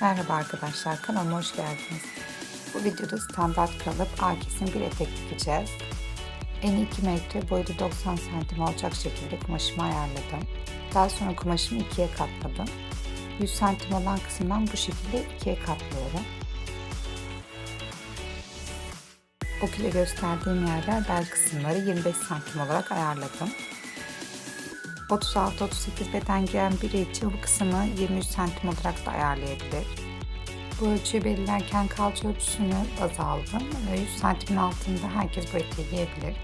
Merhaba arkadaşlar, kanalıma hoş geldiniz. Bu videoda standart kalıp A kesim bir etek dikeceğiz. Eni 2 metre, boyu da 90 santim olacak şekilde kumaşımı ayarladım. Daha sonra kumaşımı ikiye katladım. 100 santim olan kısımdan bu şekilde ikiye katlıyorum. Ok ile gösterdiğim yerler bel kısımları 25 santim olarak ayarladım. 36-38 beden giyen biri için bu kısmı 23 santim olarak da ayarlayabilir. Bu ölçüyü belirlerken kalça ölçüsünü baz aldım. 100 santimin altında herkes bu eteği giyebilir.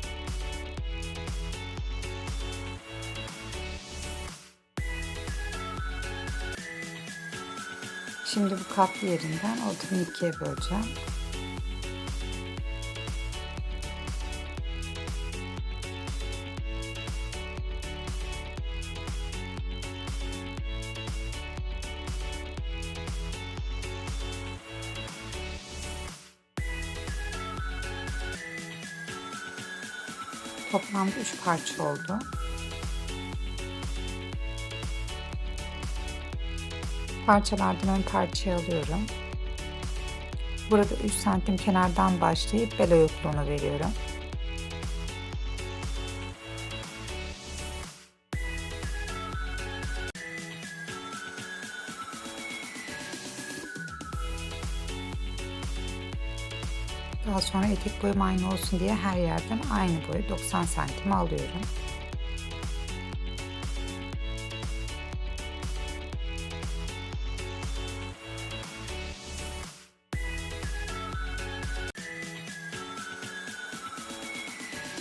Şimdi bu katlı yerinden ortadan ikiye böleceğim. Toplamda 3 parça oldu. Parçalardan ön parçayı alıyorum. Burada 3 santim kenardan başlayıp bel oyukluğunu veriyorum. Daha sonra etek boyum aynı olsun diye her yerden aynı boyu 90 santim alıyorum.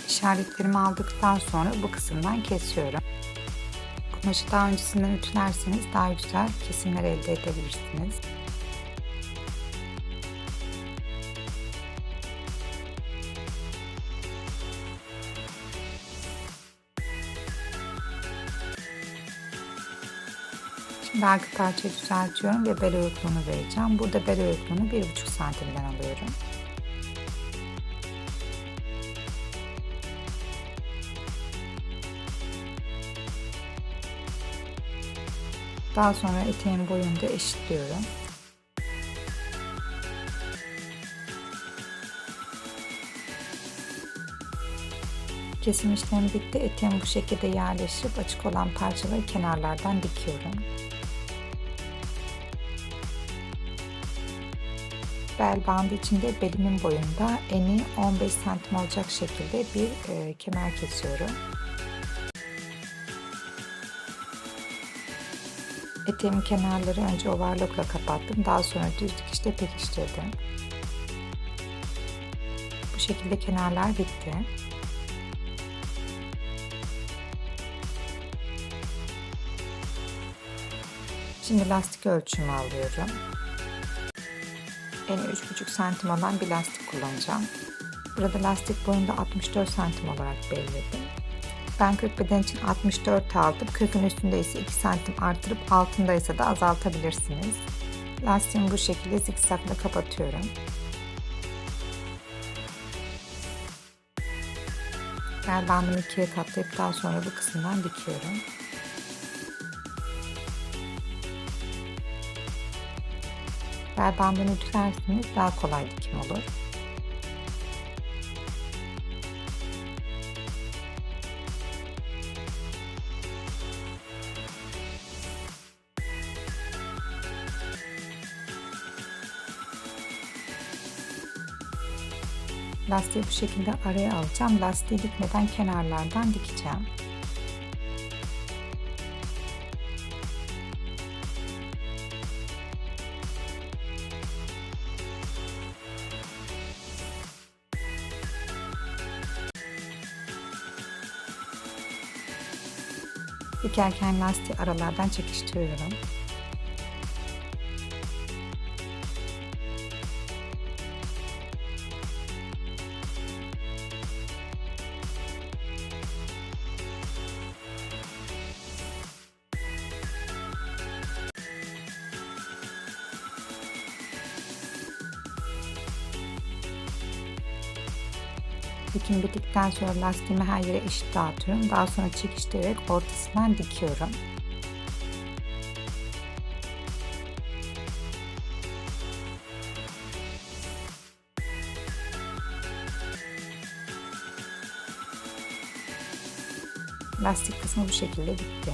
İşaretlerimi aldıktan sonra bu kısımdan kesiyorum. Kumaşı daha öncesinden ütülerseniz daha güzel kesimler elde edebilirsiniz. Arka parçayı düzeltiyorum ve bel oyukluğunu vereceğim. Burada bel oyukluğunu 1,5 santimden alıyorum. Daha sonra eteğin boyunu da eşitliyorum. Kesim işlemi bitti. Eteğim bu şekilde yerleştirip açık olan parçaları kenarlardan dikiyorum. Bel bandı içinde belimin boyunda eni 15 santim olacak şekilde bir e, kemer kesiyorum. Eteğimin kenarları önce overlockla kapattım. Daha sonra düz dikişle pekiştirdim. Bu şekilde kenarlar bitti. Şimdi lastik ölçümü alıyorum. Eni 3,5 santim olan bir lastik kullanacağım. Burada lastik boyunda 64 santim olarak belirledim. Ben 40 beden için 64 aldım. 40'ın üstünde ise 2 santim artırıp altındaysa da azaltabilirsiniz. Lastiğimi bu şekilde zikzakla kapatıyorum. Bel bandımı ikiye katlayıp daha sonra bu kısımdan dikiyorum. Bel bandını ütülerseniz daha kolay dikim olur. Lastiği bu şekilde araya alacağım. Lastiği dikmeden kenarlardan dikeceğim. Dikerken lastiği aralardan çekiştiriyorum. Dikim bittikten sonra lastiğimi her yere eşit dağıtıyorum. Daha sonra çekiştirerek ortasından dikiyorum. Lastik kısmı bu şekilde bitti.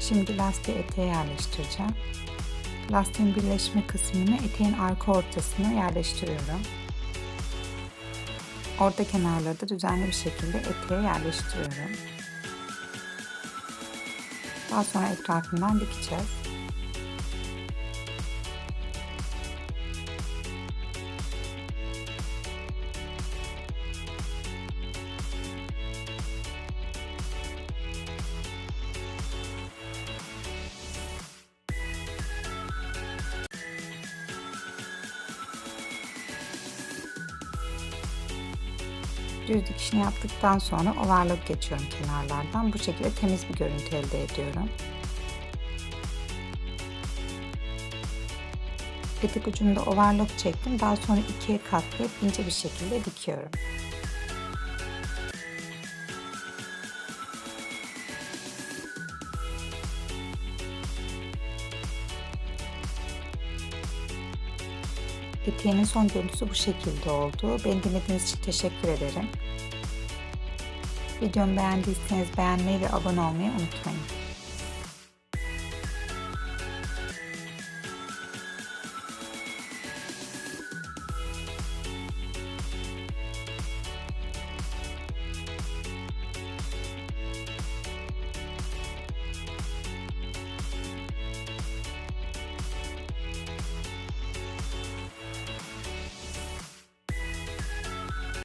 Şimdi lastiği eteğe yerleştireceğim. Lastiğin birleşme kısmını eteğin arka ortasına yerleştiriyorum. Orta kenarları da düzenli bir şekilde eteğe yerleştiriyorum. Daha sonra etrafından dikeceğiz. Düz dikişini yaptıktan sonra overlock geçiyorum kenarlardan. Bu şekilde temiz bir görüntü elde ediyorum. Etek ucunda overlock çektim. Daha sonra ikiye katlayıp ince bir şekilde dikiyorum. Eteğimin son görüntüsü bu şekilde oldu. Beni dinlediğiniz için teşekkür ederim. Videomu beğendiyseniz beğenmeyi ve abone olmayı unutmayın.